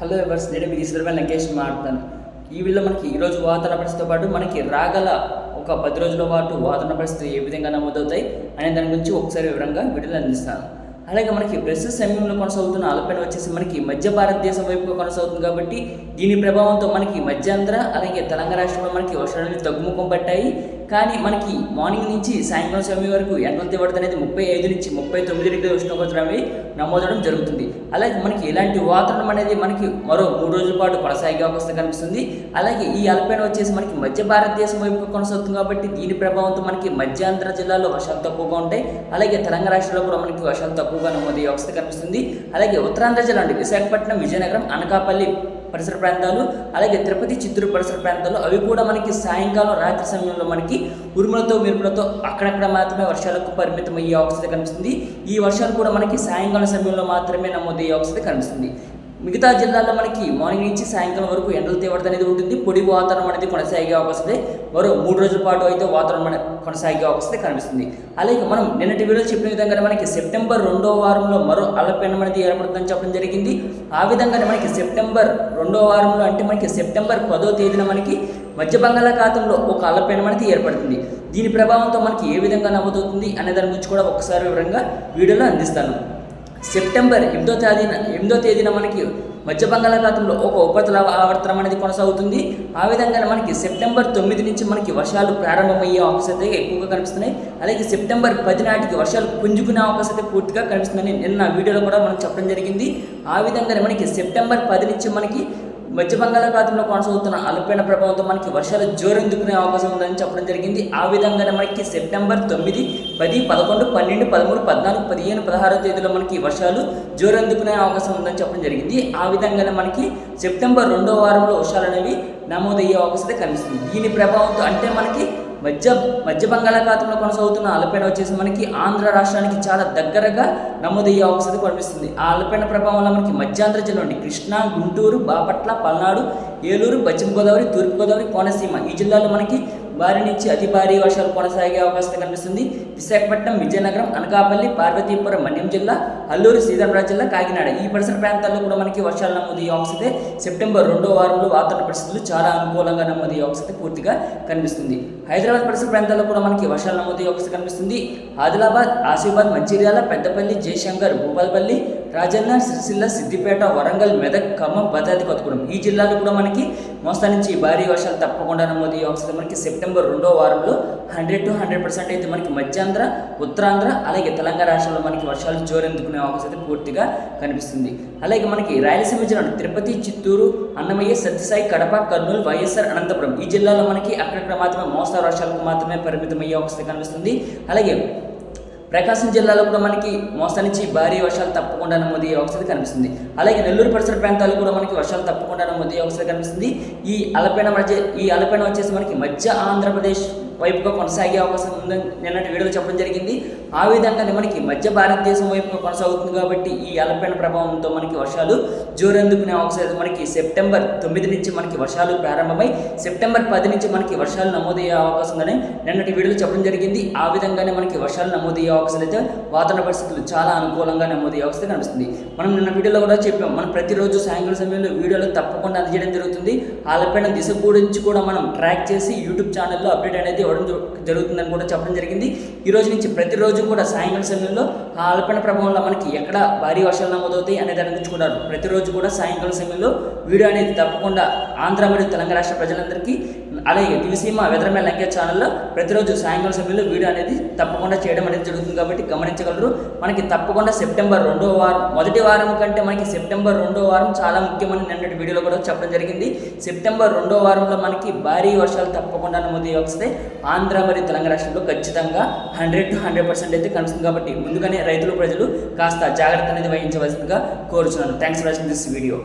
Hello ఎవర్స్ నేను మీ ఈశ్వరమైన లంకేష్ మాట్లాడుతాను. ఈ వీడియో మనకి ఈరోజు వాతావరణ పరిస్థితితో పాటు మనకి రాగల ఒక పది రోజుల పాటు వాతావరణ పరిస్థితులు ఏ విధంగా నమోదవుతాయి అనే దాని గురించి ఒకసారి వివరంగా వీడియోలు అందిస్తాను. అలాగే మనకి ప్రస్తుత సమయంలో కొనసాగుతున్న అల్పన వచ్చేసి మనకి మధ్య భారతదేశం వైపుగా కొనసాగుతుంది కాబట్టి దీని ప్రభావంతో మనకి మధ్యాంధ్ర అలాగే తెలంగాణ రాష్ట్రంలో మనకి వర్షాలు తగ్గుముఖం పట్టాయి. కానీ మనకి మార్నింగ్ నుంచి సాయంత్రం సమయం వరకు ఎండల తీవ్రత అనేది ముప్పై ఐదు నుంచి ముప్పై తొమ్మిది డిగ్రీ ఉష్ణోగ్రతలు అనేవి నమోదవడం జరుగుతుంది. అలాగే మనకి ఇలాంటి వాతావరణం అనేది మనకి మరో మూడు రోజుల పాటు కొనసాగే అవకాశం కనిపిస్తుంది. అలాగే ఈ అల్పైన వచ్చేసి మనకి మధ్య భారతదేశం వైపు కొనసాగుతుంది కాబట్టి దీని ప్రభావంతో మనకి మధ్యాంధ్ర జిల్లాలో వర్షాలు తక్కువగా ఉంటాయి. అలాగే తెలంగాణ రాష్ట్రంలో కూడా మనకి వర్షాలు తక్కువగా నమోదయ్యే అవస్థ కనిపిస్తుంది. అలాగే ఉత్తరాంధ్ర జిల్లా అంటే విశాఖపట్నం విజయనగరం అనకాపల్లి పరిసర ప్రాంతాలు అలాగే తిరుపతి చిత్తూరు పరిసర ప్రాంతాలు అవి కూడా మనకి సాయంకాలం రాత్రి సమయంలో మనకి ఉరుములతో మెరుపులతో అక్కడక్కడ మాత్రమే వర్షాలకు పరిమితం అయ్యే అవకాశం కనిపిస్తుంది. ఈ వర్షాలు కూడా మనకి సాయంకాలం సమయంలో మాత్రమే నమోదయ్యే అవకాశం కనిపిస్తుంది. మిగతా జిల్లాల్లో మనకి మార్నింగ్ నుంచి సాయంకాలం వరకు ఎండల తీవ్రత అనేది ఉంటుంది. పొడి వాతావరణం అనేది కొనసాగే అవకాశం మరో మూడు రోజుల పాటు అయితే వాతావరణం అనే- కొనసాగే అవకాశం కనిపిస్తుంది. అలాగే మనం నిన్నటి వీడియో చెప్పిన విధంగా మనకి సెప్టెంబర్ రెండో వారంలో మరో అల్లపెనం అనేది ఏర్పడుతుందని చెప్పడం జరిగింది. ఆ విధంగానే మనకి సెప్టెంబర్ రెండో వారంలో అంటే మనకి సెప్టెంబర్ పదో తేదీన మనకి మధ్య బంగాళాఖాతంలో ఒక అల్లపెనం అనేది ఏర్పడుతుంది. దీని ప్రభావంతో మనకి ఏ విధంగా నమోదవుతుంది అనే దాని గురించి కూడా ఒకసారి వివరంగా వీడియోలో అందిస్తాను. సెప్టెంబర్ ఎనిమిదో తేదీన ఎనిమిదో తేదీన మనకి మధ్య బంగాళాఖాతంలో ఒక ఉపరితల ఆవర్తనం అనేది కొనసాగుతుంది. ఆ విధంగానే మనకి సెప్టెంబర్ తొమ్మిది నుంచి మనకి వర్షాలు ప్రారంభమయ్యే అవకాశం అయితే ఎక్కువగా కనిపిస్తున్నాయి. అలాగే సెప్టెంబర్ పది నాటికి వర్షాలు పుంజుకునే అవకాశం అయితే పూర్తిగా కనిపిస్తుందని నిన్న వీడియోలో కూడా మనం చెప్పడం జరిగింది. ఆ విధంగానే మనకి సెప్టెంబర్ పది నుంచి మనకి మధ్య బంగాళాఖాతంలో కొనసాగుతున్న అల్పీడన ప్రభావంతో మనకి వర్షాలు జోరెందుకునే అవకాశం ఉందని చెప్పడం జరిగింది. ఆ విధంగానే మనకి సెప్టెంబర్ తొమ్మిది పది పదకొండు పన్నెండు పదమూడు పద్నాలుగు పదిహేను పదహారో తేదీలో మనకి వర్షాలు జోరెందుకునే అవకాశం ఉందని చెప్పడం జరిగింది. ఆ విధంగానే మనకి సెప్టెంబర్ రెండో వారంలో వర్షాలు అనేవి నమోదయ్యే అవకాశం కనిపిస్తుంది. దీని ప్రభావంతో అంటే మనకి మధ్య మధ్య బంగాళాఖాతంలో కొనసాగుతున్న అల్పీన వచ్చేసి మనకి ఆంధ్ర రాష్ట్రానికి చాలా దగ్గరగా నమోదయ్యే అవకాశం కనిపిస్తుంది. ఆ అల్పీన ప్రభావం వల్ల మనకి మధ్యాంధ్ర జిల్లా నుండి కృష్ణా గుంటూరు బాపట్ల పల్నాడు ఏలూరు పశ్చిమ గోదావరి తూర్పు గోదావరి కోనసీమ ఈ జిల్లాలో మనకి భారీ నుంచి అతి భారీ వర్షాలు కొనసాగే అవకాశం కనిపిస్తుంది. విశాఖపట్నం విజయనగరం అనకాపల్లి పార్వతీపురం మన్యం జిల్లా అల్లూరు సీతారామరాజు జిల్లా కాకినాడ. ఈ పరిసర ప్రాంతాల్లో కూడా మనకి వర్షాలు నమోదయ్యే అవకాశం అయితే సెప్టెంబర్ రెండో వారంలో వాతావరణ పరిస్థితులు చాలా అనుకూలంగా నమోదయ్యే అవకాశం అయితే పూర్తిగా కనిపిస్తుంది. హైదరాబాద్ పరిసర ప్రాంతాల్లో కూడా మనకి వర్షాలు నమోదయ్యే అవకాశం కనిపిస్తుంది. ఆదిలాబాద్ ఆసిఫాబాద్ మంచిర్యాల పెద్దపల్లి జయశంకర్ భూపాలపల్లి రాజన్న సిరిసిల్ల సిద్దిపేట వరంగల్ మెదక్ ఖమ్మం భద్రాద్రి కొత్తగూడెం ఈ జిల్లాలో కూడా మనకి మోస్తా నుంచి భారీ వర్షాలు తప్పకుండా నమోదయ్యే అవసరం. మనకి సెప్టెంబర్ రెండో వారంలో హండ్రెడ్ టు హండ్రెడ్ పర్సెంట్ అయితే మనకి మధ్యాంధ్ర ఉత్తరాంధ్ర అలాగే తెలంగాణ రాష్ట్రంలో మనకి వర్షాలు జోరెందుకునే అవకాశం అయితే పూర్తిగా కనిపిస్తుంది. అలాగే మనకి రాయలసీమ జిల్లా తిరుపతి చిత్తూరు అన్నమయ్య సత్యసాయి కడప కర్నూలు వైఎస్ఆర్ అనంతపురం ఈ జిల్లాలో మనకి అక్కడక్కడ మాత్రమే మోస్తరు వర్షాలకు మాత్రమే పరిమితమయ్యే అవకాశం కనిపిస్తుంది. అలాగే ప్రకాశం జిల్లాలో కూడా మనకి మోస్తా నుంచి భారీ వర్షాలు తప్పకుండా నమోదయ్యే అవసరం కనిపిస్తుంది. అలాగే నెల్లూరు పరిసర ప్రాంతాలు కూడా మనకి వర్షాలు తప్పకుండా నమోదయ్యే అవసరం కనిపిస్తుంది. ఈ అలపైన మధ్య ఈ అలపైన వచ్చేసి మనకి మధ్య ఆంధ్రప్రదేశ్ వైపుగా కొనసాగే అవకాశం ఉందని నిన్నటి వీడియోలో చెప్పడం జరిగింది. ఆ విధంగానే మనకి మధ్య భారతదేశం వైపుగా కొనసాగుతుంది కాబట్టి ఈ అలపైన ప్రభావంతో మనకి వర్షాలు జోరందుకునే అవకాశం మనకి సెప్టెంబర్ తొమ్మిది నుంచి మనకి వర్షాలు ప్రారంభమై సెప్టెంబర్ పది నుంచి మనకి వర్షాలు నమోదయ్యే అవకాశం ఉందని నిన్నటి వీడియోలో చెప్పడం జరిగింది. ఆ విధంగానే మనకి వర్షాలు నమోదయ్యే అవకాశాలు అయితే వాతావరణ పరిస్థితులు చాలా అనుకూలంగా నమోదయ్యే అవకాశం కనిపిస్తుంది. మనం నిన్న వీడియోలో కూడా చెప్పాం. మనం ప్రతిరోజు సాయంకాలం సమయంలో వీడియోలు తప్పకుండా అందజేయడం జరుగుతుంది. ఆలపైన దిశ గురించి కూడా మనం ట్రాక్ చేసి యూట్యూబ్ ఛానల్లో అప్డేట్ అనేది ఇవ్వడం జరుగుతుందని కూడా చెప్పడం జరిగింది. ఈ రోజు నుంచి ప్రతిరోజు కూడా సాయంకాలం సమయంలో ఆ అల్పన ప్రభావంలో మనకి ఎక్కడ భారీ వర్షాలు నమోదవుతాయి అనే దాని గురించి కూడా ప్రతిరోజు కూడా సాయంకాలం సమయంలో వీడియో అనేది తప్పకుండా ఆంధ్ర మరియు తెలంగాణ రాష్ట్ర ప్రజలందరికీ అలాగే టీవీసీమా వెదరమే లంకేజ్ ఛానల్లో ప్రతిరోజు సాయంకాలం సమయంలో వీడియో అనేది తప్పకుండా చేయడం అనేది జరుగుతుంది కాబట్టి గమనించగలరు. మనకి తప్పకుండా సెప్టెంబర్ రెండో వారం మొదటి వారం కంటే మనకి సెప్టెంబర్ రెండో వారం చాలా ముఖ్యమని నిన్నటి వీడియోలో కూడా చెప్పడం జరిగింది. సెప్టెంబర్ రెండో వారంలో మనకి భారీ వర్షాలు తప్పకుండా నమోదు వస్తే ఆంధ్ర మరియు తెలంగాణ రాష్ట్రంలో ఖచ్చితంగా హండ్రెడ్ టు హండ్రెడ్ పర్సెంట్ అయితే కనిపిస్తుంది కాబట్టి ముందుగానే రైతులు ప్రజలు కాస్త జాగ్రత్త అనేది వహించవలసిందిగా కోరుచున్నాను. Thanks for watching this video.